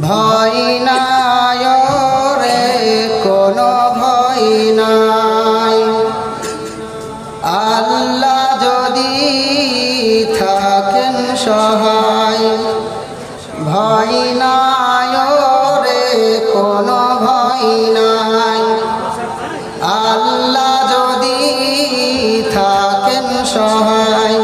ভয় নাই রে, কোনো ভয় নাই। আল্লাহ যদি থাকেন সহায়, ভয় নাই রে, কোনো ভয় নাই। আল্লাহ যদি থাকেন সহায়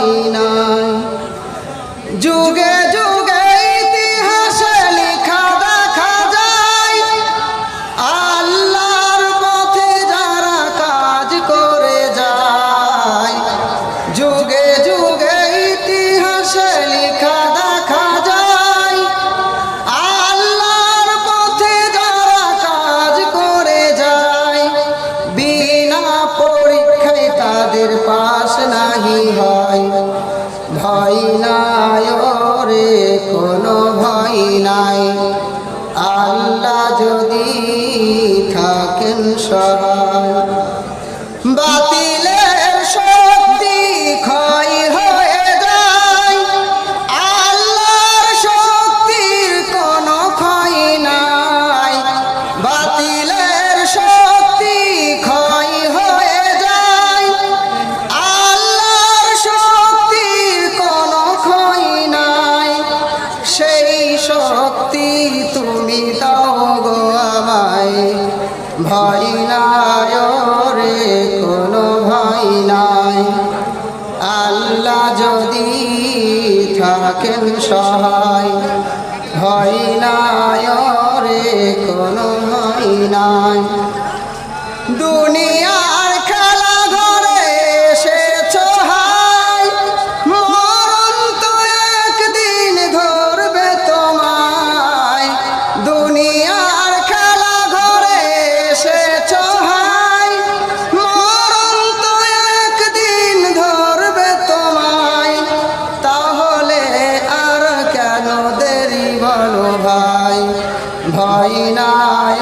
যুগে যুগে সহায় বাতিলের শক্তি ভয় নাই রে, কোনো ভয় নাই। আল্লাহ যদি থাকেন সহায় ভয় নাই রে, কোনো ভয় নাই। দুনিয়ার ভাই ভয় নাই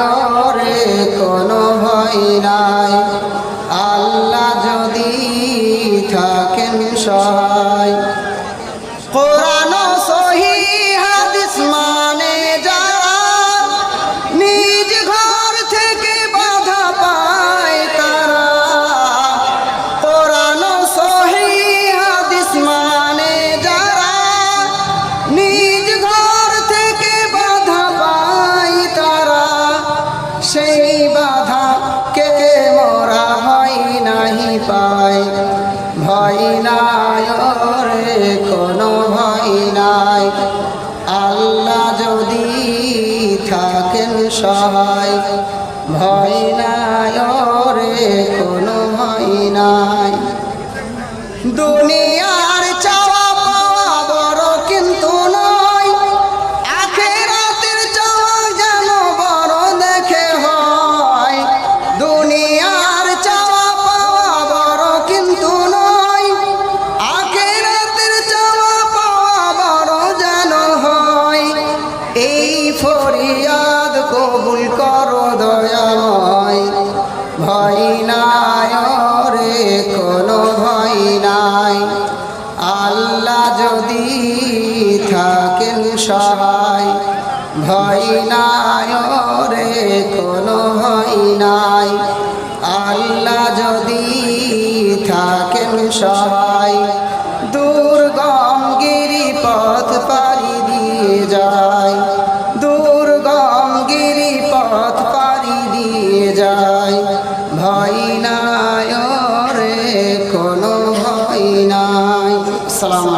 রে কোনো ভয় নাই। আল্লাহ যদি থাকেন সহায় নাই আল্লাহ যদি থাকেন সহায়। ভয় নাই রে আল্লাহ যদি থাকেন সহায় ভয় নাই রে কোনো ভয় নাই। আল্লাহ যদি থাকেন সহায় দুর্গম গিরি পথ পাড়ি দিয়ে যায়। দুর্গম গিরি পথ পাড়ি দিয়ে যায়। ভয় নাই রে